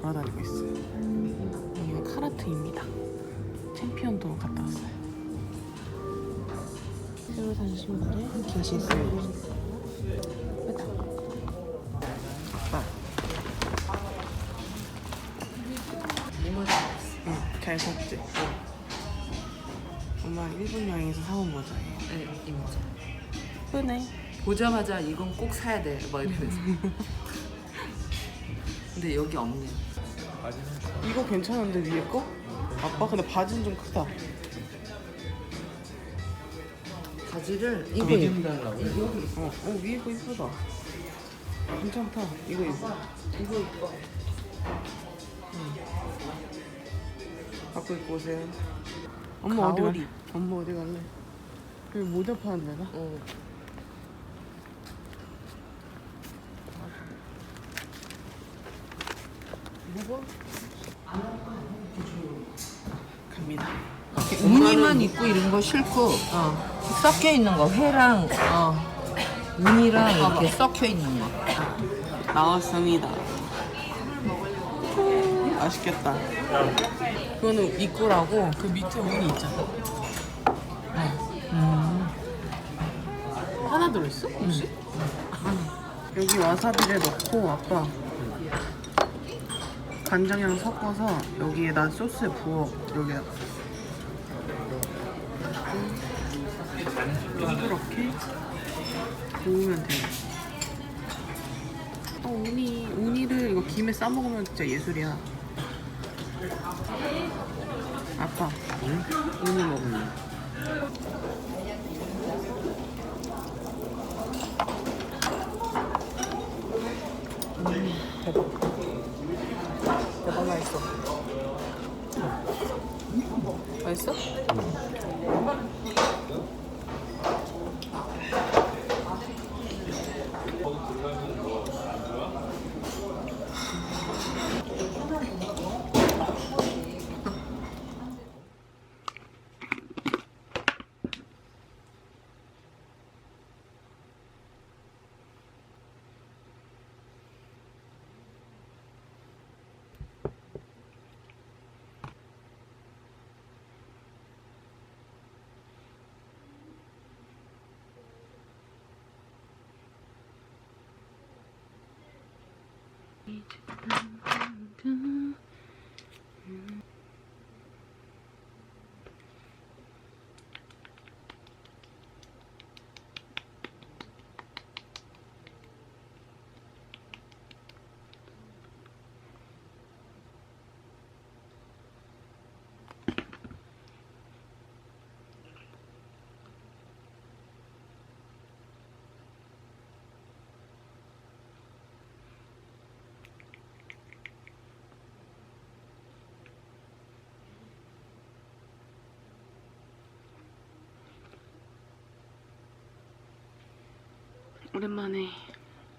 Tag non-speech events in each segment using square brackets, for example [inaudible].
돌아다니고 있어요. 여기가 카라트입니다. 챔피언도 갔다 왔어요. 새로 산 신발에 예쁘다. 아빠. 응, 잘 샀지? 엄마 일본 여행에서 사온 모자예요. 네, 이 모자. 예쁘네. 보자마자 이건 꼭 사야 돼. 막 이러면서. [laughs] 근데 여기 없네. 이거 괜찮은데 위에 거? 아빠 근데 바지는 좀 크다. 바지를 이거 미디움 달라고. 어, 어 위에 거 이쁘다. 괜찮다. 이거 이뻐. 이거 이거. 갖고 입고 오세요. 엄마 어디 가오리. 갈래? 엄마 어디 갈래? 여기 모자 파는 데가? 어. 뭐가? 갑니다. 무늬만 있고 이런 거 싫고 어, 섞여 있는 거 회랑 어, 무늬랑 이렇게 섞여 있는 거. 나왔습니다. 맛있겠다. 그거는 이거라고 그 밑에 무늬 있잖아. 음. 하나 들어있어? 혹시? 여기 와사비를 넣고 아빠 간장이랑 섞어서 여기에다 소스에 부어 여기다 이렇게 구우면 돼요. 어, 우니, 우니를 이거 김에 싸 먹으면 진짜 예술이야. 아빠, 응? 우니 먹을래. 음, 대박. 대박 맛있어. 맛있어? Dun, dun, dun. 오랜만에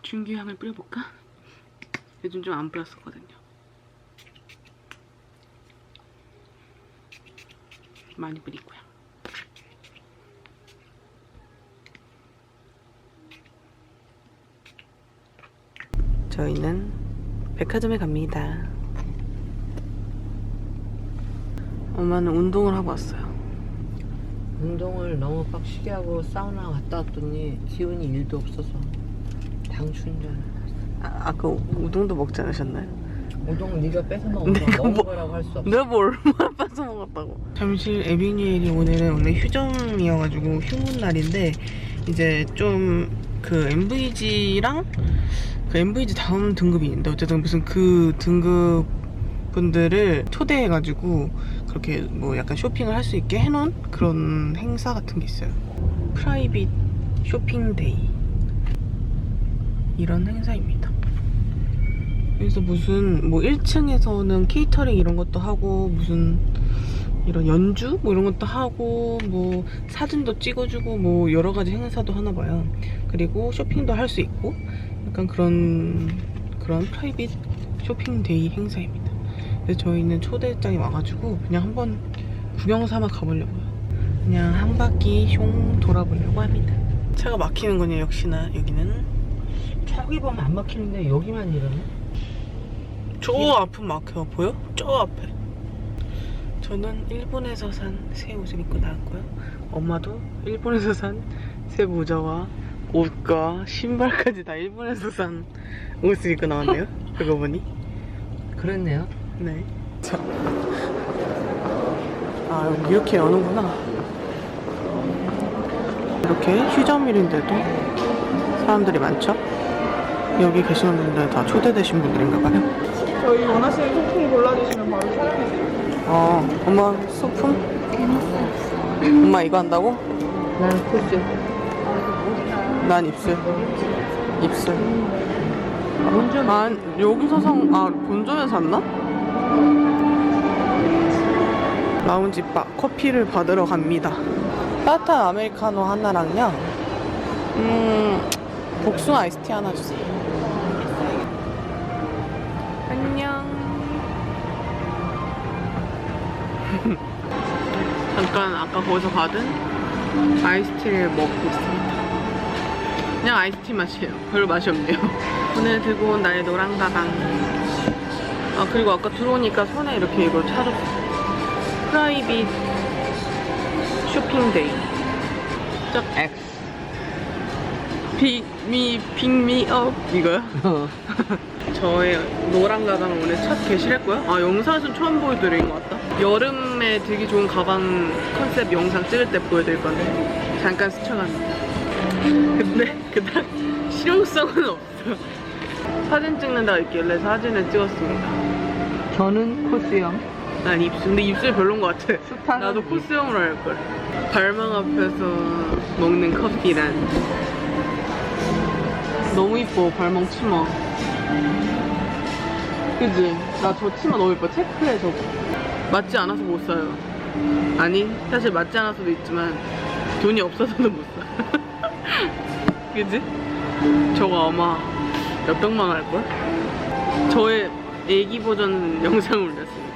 준규향을 뿌려볼까? 요즘 좀 안 뿌렸었거든요. 많이 뿌리고요. 저희는 백화점에 갑니다. 엄마는 운동을 하고 왔어요. 운동을 너무 빡시게 하고 사우나 갔다 왔더니 기운이 일도 없어서 당 충전. 아, 아까 우동도 먹지 않으셨나요? 우동 네가 뺏어 먹은 거 내가 먹은 뭐- 거라고 할 수 없어. 내가 뭐 얼마나 [laughs] 뺏어 먹었다고. 잠실 에비뉴엘이 오늘은 원래 휴점이어가지고 휴문 날인데 이제 좀 그 MVG랑 그 MVG 다음 등급이 있는데 어쨌든 무슨 그 등급 분들을 초대해가지고 그렇게 뭐 약간 쇼핑을 할 수 있게 해놓은 그런 행사 같은 게 있어요. 프라이빗 쇼핑데이 이런 행사입니다. 그래서 무슨 뭐 1층에서는 케이터링 이런 것도 하고 무슨 이런 연주 뭐 이런 것도 하고 뭐 사진도 찍어주고 뭐 여러 가지 행사도 하나 봐요. 그리고 쇼핑도 할 수 있고 약간 그런 그런 프라이빗 쇼핑 데이 행사입니다. 그래서 저희는 초대장이 와가지고 그냥 한번 구경 삼아 가보려고요. 그냥 한 바퀴 숑 돌아보려고 합니다. 차가 막히는 거냐 역시나 여기는 저기 보면 안 막히는데 여기만 이러네. 저 앞은 막혀 보여? 저 앞에 저는 일본에서 산 새 옷을 입고 나왔고요 엄마도 일본에서 산 새 모자와 옷과 신발까지 다 일본에서 산 옷을 입고 나왔네요 [laughs] 그거 보니 그렇네요. 네 자. 아 여기 이렇게 여는구나 이렇게 휴전밀인데도 사람들이 많죠? 여기 계시는 분들 다 초대되신 분들인가 봐요 저희 원하시는 소품 골라주시면 바로 촬영해드릴게요. 어, 엄마 소품? 엄마 이거 한다고? 난 코스. 난 입술. 입술. 아, 여기서 산, 아, 본점에서 샀나? 라운지 바 커피를 받으러 갑니다. 따뜻한 아메리카노 하나랑요. 음, 복숭아 아이스티 하나 주세요. 안녕. [laughs] 잠깐 아까 거기서 받은 아이스티를 먹고 있습니다. 그냥 아이스티 맛이에요. 별로 맛이 없네요. [laughs] 오늘 들고 온 나의 노랑 가방. 아 그리고 아까 들어오니까 손에 이렇게 이걸 차줬어. 프라이빗 쇼핑데이. 짝 X. 픽미 픽미업 이거요? 어. 저의 노란 가방 오늘 첫 게시했고요. 아 영상에서 처음 보여드린 것 같다. 여름에 되게 좋은 가방 컨셉 영상 찍을 때 보여드릴 건데 잠깐 스쳐갑니다. 근데 그닥 실용성은 없어요. 사진 찍는다 있길래 사진을 찍었습니다. 저는 코스형. 난 입술, 근데 입술 별론 것 같아. 스타는 나도 코스형으로 할 걸. 발망 앞에서 먹는 커피란 너무 이뻐 발망 치마. 그지? 나 저 치마 너무 이뻐. 체크해 저거. 맞지 않아서 못 사요. 아니 사실 맞지 않아서도 있지만 돈이 없어서는 못 사. [laughs] 그지? 저거 아마 몇 백만 원 할걸? 저의 애기 버전 [laughs] 영상 올렸어요.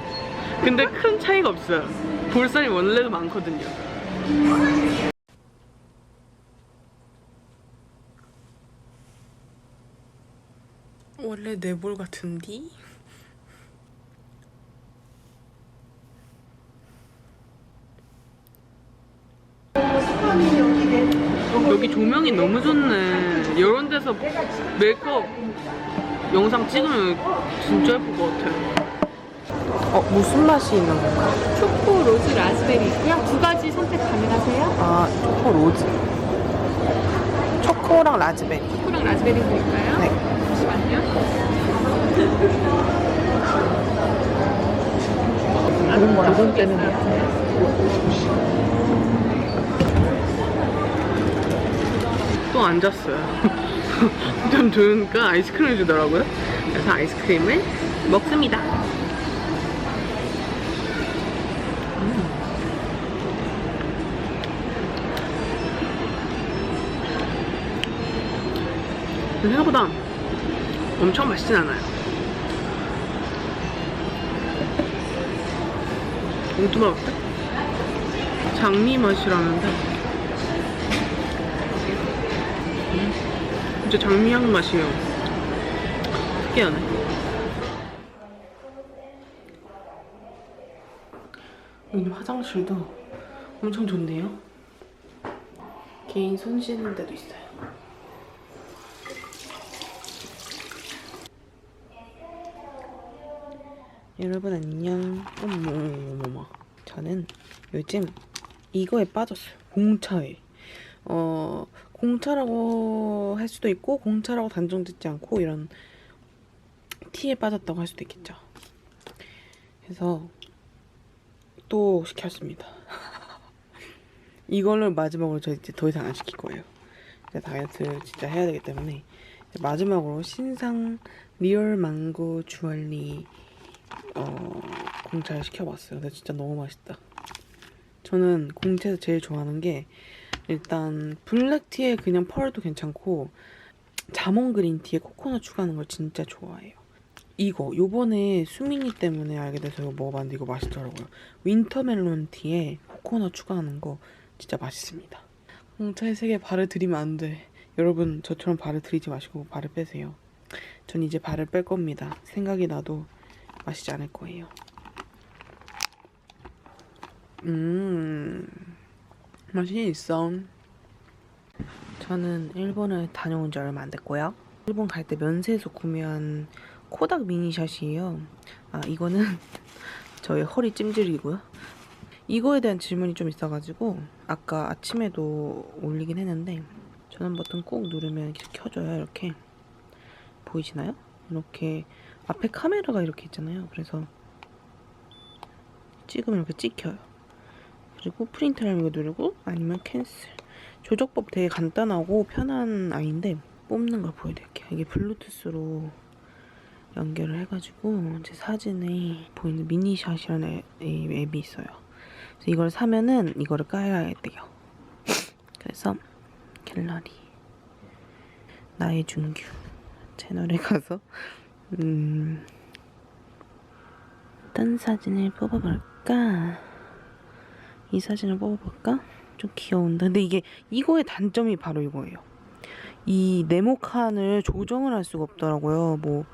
근데 큰 차이가 없어요. 볼살이 원래도 많거든요. 원래 내 볼 같은디? 여기 조명이 너무 좋네. 이런 데서 메이크업 영상 찍으면 진짜 예쁠 것 같아. 어, 무슨 맛이 있는 건가? 초코, 로즈, 라즈베리 있고요. 두 가지 선택 가능하세요. 아, 초코 로즈. 초코랑 라즈베리. 초코랑 라즈베리 드릴까요? 네. 잠시만요. 그런 거 이번 때는 또 앉았어요. [laughs] 좀 좋으니까 아이스크림을 주더라고요. 그래서 아이스크림을 먹습니다. 음. 생각보다 엄청 맛있진 않아요. 어때? 장미 맛이라는데 진짜 장미향 맛이에요. 특이하네. 여기 화장실도 엄청 좋네요. 개인 손 씻는 데도 있어요. 여러분 안녕. 어머머머머. 저는 요즘 이거에 빠졌어요. 공차에. 어, 공차라고 할 수도 있고 공차라고 단정 짓지 않고 이런 티에 빠졌다고 할 수도 있겠죠. 그래서 또 시켰습니다. [laughs] 이걸로 마지막으로 저 이제 더 이상 안 시킬 거예요. 이제 다이어트 진짜 해야 되기 때문에 마지막으로 신상 리얼 망고 주얼리 어, 공차를 시켜봤어요. 근데 진짜 너무 맛있다. 저는 공차에서 제일 좋아하는 게 일단 블랙티에 그냥 펄도 괜찮고 자몽 그린티에 코코넛 추가하는 걸 진짜 좋아해요. 이거 요번에 수민이 때문에 알게 돼서 이거 먹어봤는데 이거 맛있더라고요. 윈터멜론 티에 코코넛 추가하는 거 진짜 맛있습니다. 공차에 세개 발을 들이면 안 돼. 여러분 저처럼 발을 들이지 마시고 발을 빼세요. 전 이제 발을 뺄 겁니다. 생각이 나도 마시지 않을 거예요. 음, 맛이 있어. 저는 일본을 다녀온 지 얼마 안 됐고요. 일본 갈 때 면세에서 구매한 코닥 미니샷이에요. 아, 이거는 [laughs] 저의 허리 찜질이고요. 이거에 대한 질문이 좀 있어가지고 아까 아침에도 올리긴 했는데 전원 버튼 꾹 누르면 이렇게 켜져요. 이렇게 보이시나요? 이렇게 앞에 카메라가 이렇게 있잖아요. 그래서 찍으면 이렇게 찍혀요. 그리고 프린트를 이거 누르고 아니면 캔슬. 조작법 되게 간단하고 편한 아이인데 뽑는 걸 보여드릴게요. 이게 블루투스로 연결을 해가지고 제 사진에 보이는 미니샷이라는 앱- 이 앱이 있어요. 이걸 사면은 이거를 깔아야 돼요. [laughs] 그래서 갤러리 나의 준규 채널에 가서 음 어떤 사진을 뽑아볼까? 이 사진을 뽑아볼까? 좀 귀여운데 근데 이게 이거의 단점이 바로 이거예요. 이 네모 칸을 조정을 할 수가 없더라고요. 뭐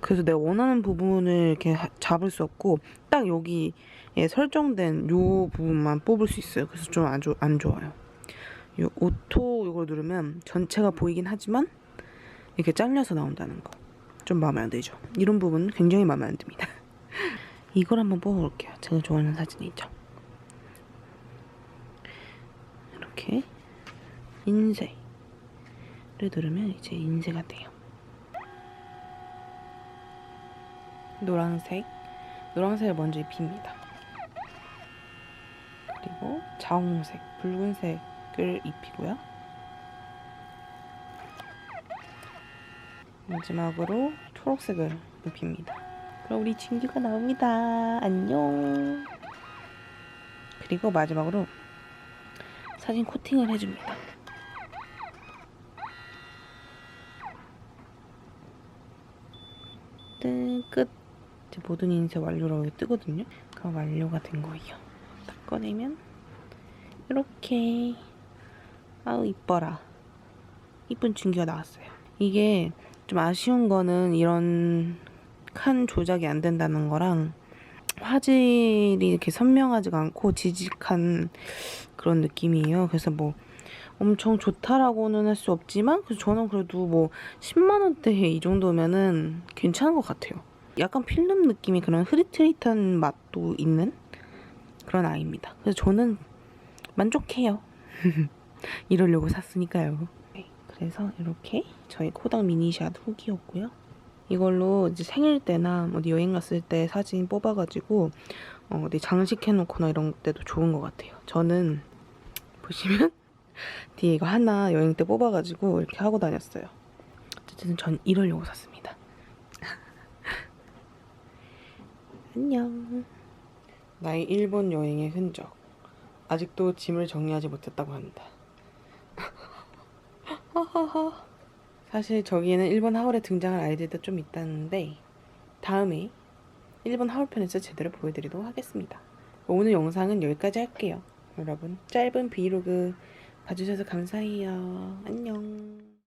그래서 내가 원하는 부분을 이렇게 하- 잡을 수 없고 딱 여기에 설정된 요 부분만 뽑을 수 있어요. 그래서 좀안안 좋아요. 요 오토 이걸 누르면 전체가 보이긴 하지만 이렇게 잘려서 나온다는 거. 좀 마음에 안 들죠. 이런 부분은 굉장히 마음에 안 듭니다. [laughs] 이걸 한번 뽑아볼게요. 제가 좋아하는 사진이죠. 이렇게 인쇄를 누르면 이제 인쇄가 돼요. 노란색, 노란색을 먼저 입힙니다. 그리고 자홍색, 붉은색을 입히고요. 마지막으로 초록색을 입힙니다. 그럼 우리 진규가 나옵니다. 안녕. 그리고 마지막으로 사진 코팅을 해줍니다. 뜬 끝. 이제 모든 인쇄 완료라고 뜨거든요. 그럼 완료가 된 거예요. 딱 꺼내면 이렇게 아우 이뻐라. 이쁜 준규가 나왔어요. 이게 좀 아쉬운 거는 이런 칸 조작이 안 된다는 거랑 화질이 이렇게 선명하지가 않고 지직한 그런 느낌이에요. 그래서 뭐 엄청 좋다라고는 할 수 없지만 그래서 저는 그래도 뭐 10만 원대에 이 정도면은 괜찮은 것 같아요. 약간 필름 느낌이 그런 흐릿흐릿한 맛도 있는 그런 아이입니다. 그래서 저는 만족해요. [laughs] 이러려고 샀으니까요. 네, 그래서 이렇게 저희 코닥 미니샷 후기였고요. 이걸로 이제 생일 때나 어디 여행 갔을 때 사진 뽑아가지고 어, 어디 장식해놓거나 이런 때도 좋은 것 같아요. 저는 보시면 [laughs] 뒤에 이거 하나 여행 때 뽑아가지고 이렇게 하고 다녔어요. 어쨌든 전 이러려고 샀습니다. [laughs] 안녕. 나의 일본 여행의 흔적. 아직도 짐을 정리하지 못했다고 한다. [laughs] 하하하. 사실 저기에는 일본 하울에 등장할 아이들도 좀 있다는데 다음에 일본 하울 편에서 제대로 보여드리도록 하겠습니다. 오늘 영상은 여기까지 할게요. 여러분 짧은 브이로그 봐주셔서 감사해요. 안녕.